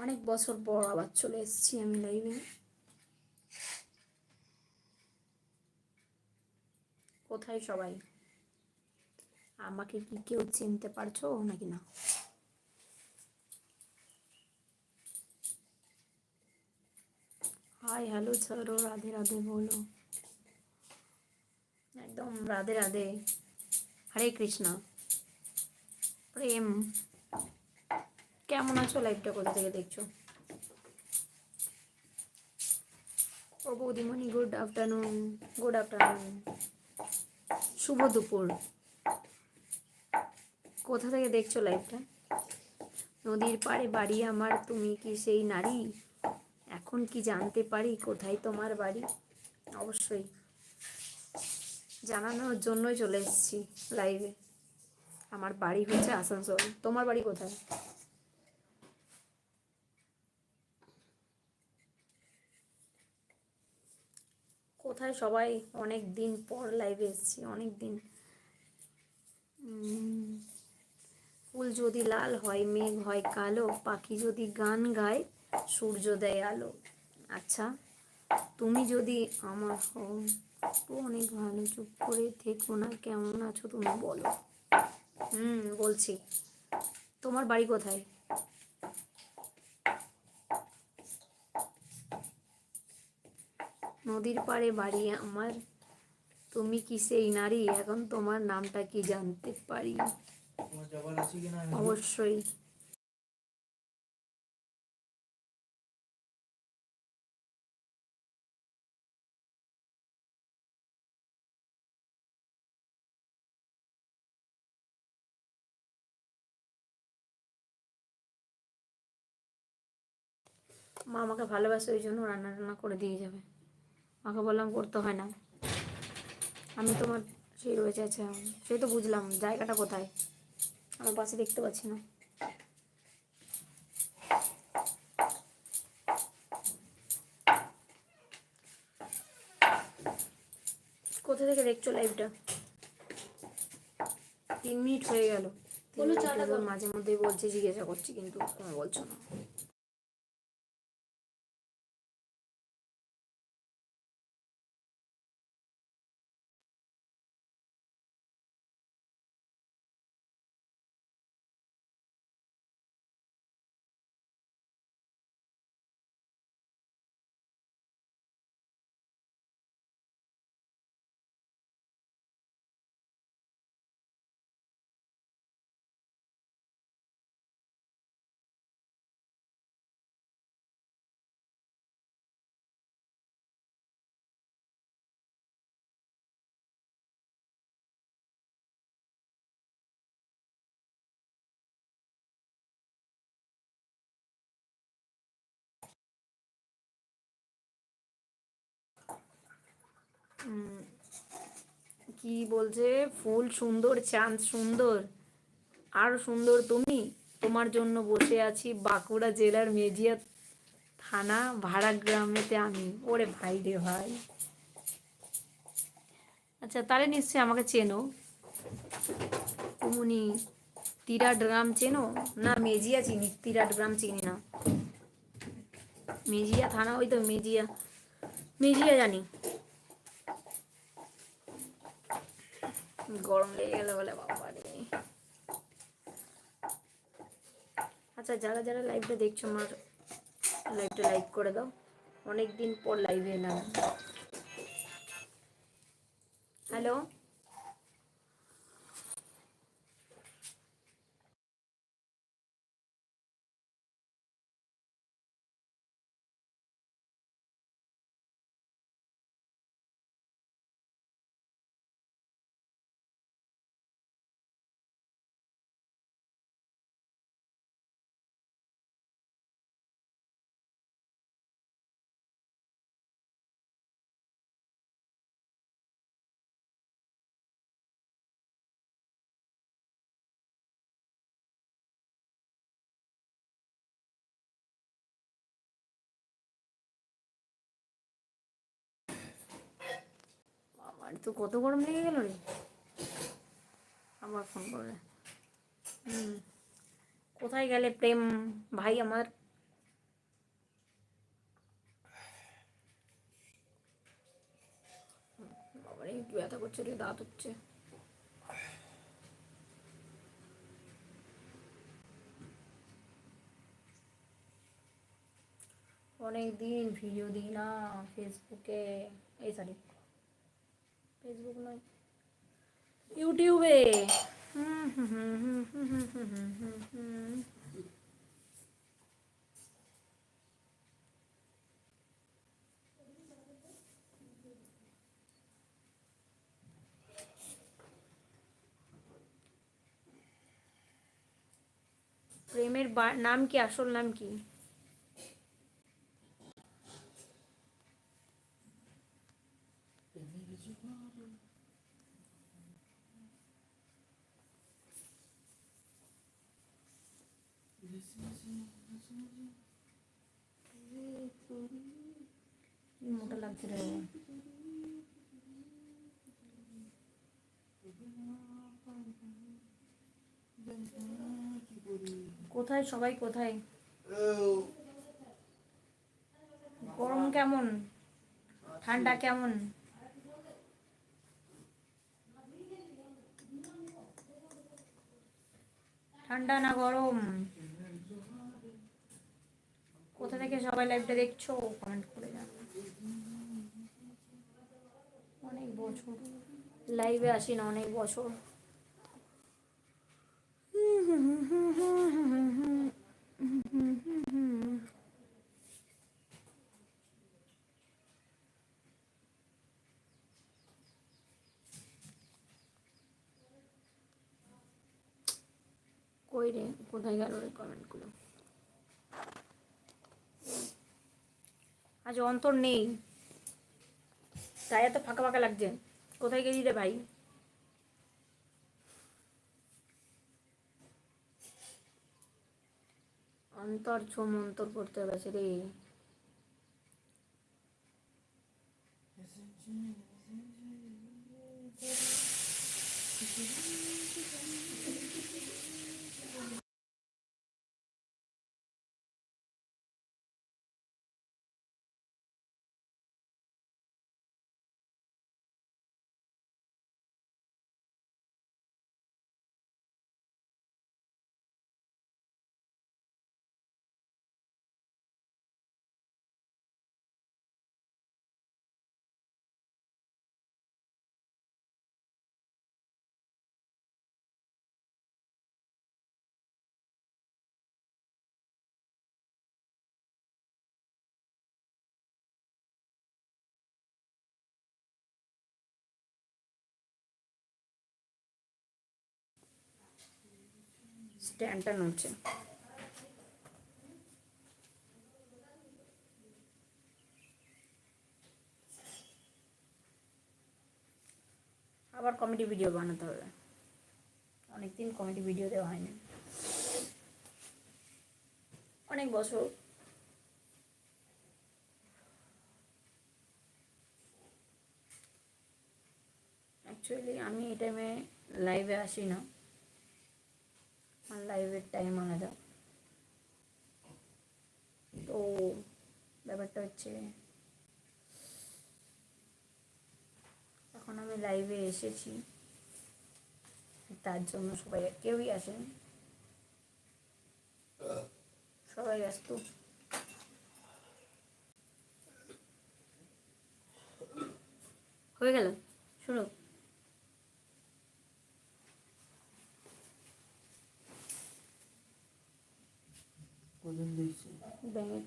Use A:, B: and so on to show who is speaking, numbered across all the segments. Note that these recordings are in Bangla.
A: অনেক বছর পর আবার চলে এসেছি আমি লাইভে কোথায় সবাই? আমাকে কি কেউ চিনতে পারছ নাকি না? হাই হ্যালো ছাড়ো রাধে রাধে, বলো। একদম রাধে রাধে। হরে কৃষ্ণ। প্রেম। কেমন আছো লাইভটা কোথা থেকে দেখছ? ও বৌদিমণি গুড আফটারনুন গুড আফটারনুন শুভ দুপুর। কোথা থেকে দেখছ লাইভটা নদীর পাড়ে বাড়ি আমার, তুমি কি সেই নারী? এখন কি জানতে পারি কোথায় তোমার বাড়ি? অবশ্যই জানানোর জন্যই চলে এসেছি লাইভে আমার বাড়ি হচ্ছে আসানসোল। তোমার বাড়ি কোথায়? কোথায় সবাই অনেক দিন পর লাইভে এসেছি, অনেক দিন। ফুল যদি লাল হয়, মেঘ হয়, কালো, পাখি যদি গান গায়, সূর্য দেয় আলো। আচ্ছা তুমি যদি আমার হও তো অনেক ভালো, চুপ করে থেকো না, কেমন আছো তুমি বলো। হুম, বলছি। তোমার বাড়ি কোথায়? নদীর পাড়ে বাড়ি আমার তুমি কি সেই নারী? এখন তোমার নামটা কি জানতে পারি? অবশ্যই। মা আমাকে ভালোবাসে ওই জন্য রান্না টান্না করে দিয়ে যাবে। মাকে বললাম করতে হয় না। আমি তোমার সেই রয়েছে আচ্ছা সেই তো বুঝলাম জায়গাটা কোথায়? আমার পাশে দেখতে পাচ্ছি না। কোথা থেকে দেখছ লাইভটা? তিন মিনিট হয়ে গেল। তিন মিনিট হয়ে গেল, মাঝে মধ্যেই বলছে জিজ্ঞাসা করছি কিন্তু তুমি বলছো না। কি বলছে? ফুল সুন্দর, চাঁদ সুন্দর। আর সুন্দর তুমি? তোমার জন্য বসে আছি বাঁকুড়া জেলার মেজিয়া থানা, ভাড়া গ্রামেতে আমি। ওরে ভাই রে ভাই। আচ্ছা তাহলে নিশ্চয়ই আমাকে চেনো। তুমি তিরাট গ্রাম চেনো? না, মেজিয়া চিনি, তিরাট গ্রাম চিনি না। মেজিয়া থানা, ওই তো মেজিয়া। মেজিয়া জানি। গরম লেগে গেলে বলে, বাবা আচ্ছা যারা যারা লাইভটা দেখছ, আমার লাইভটা লাইক করে দাও। অনেক দিন পর লাইভে এলাম। হ্যালো বাড়ি তো কত গরম লেগে গেল রে? আবার ফোন করলে হুম। কোথায় গেলে প্রেম ভাই আমার? একটু ব্যথা করছে রে, দাঁত হচ্ছে। অনেক দিন ভিডিও দিই না ফেসবুকে এই সরি ফেসবুক নয় ইউটিউবে হুম হুম হুম হুম হুম হুম হুম হুম হুম প্রেমের বা- নাম কি আসল নাম কি কি মোটা লাগছে রে। কোথায় সবাই কোথায়? গরম কেমন? ঠান্ডা কেমন? ঠান্ডা না গরম? কোথা থেকে সবাই লাইভটা দেখছ? কমেন্ট করে জানাও। অনেক বছর। লাইভে আসি না, অনেক বছর। কই রে? কোথায় গেল রে কমেন্টগুলো আজ অন্তর নেই। তাই এত ফাঁকা ফাঁকা লাগছে। কোথায় গেলি রে ভাই? অন্তর ছোম, অন্তর করতে গেছে রে। স্ট্যান্ডটা নড়ছে। আবার কমেডি ভিডিও বানাতে হবে। অনেকদিন কমেডি ভিডিও দেওয়া হয়নি। অনেক বছর। অ্যাকচুয়ালি আমি এই টাইমে লাইভে আসি না লাইভের টাইম আলাদা তো ব্যাপারটা হচ্ছে এখন আমি লাইভে এসেছি তার জন্য সবাই কেউই আসেনি সবাই ব্যস্ত হয়ে গেল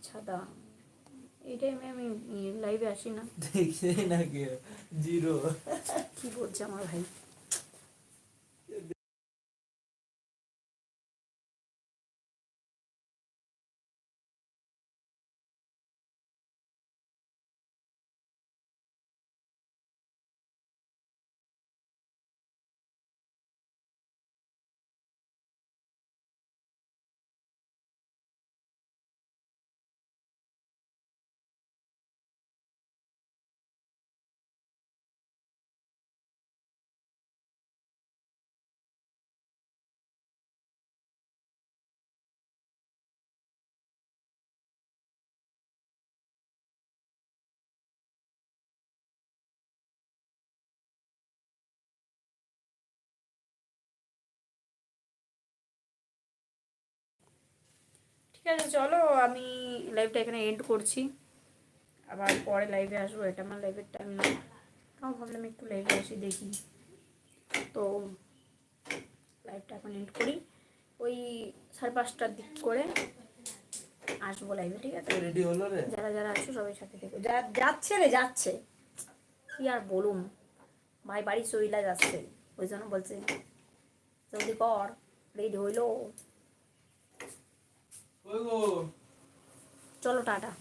A: এটাই এই টাইমে আমি লাইভে আসি না।
B: দেখি না কেউ। জিরো
A: কি বলছে আমার ভাই? আছে চলো আমি লাইভটা এখানে এন্ড করছি। আবার পরে লাইভে আসব এটা আমার লাইভের টাইম না। তাও ভাবলাম একটু লাইভে আসি দেখি। তো লাইভটা এখন এন্ড করি। ওই সাড়ে পাঁচটার দিক করে আসব লাইভে ঠিক আছে?
B: রেডি হলো রে?
A: যারা যারা আছো সবাই সাথে থেকে। যারা যাচ্ছে রে যাচ্ছে। কি আর বলুন? ভাই বাড়ি চইলা যাচ্ছে। ওই জন্য বলছে জলদি কর রেডি হইল। চলো টাটা।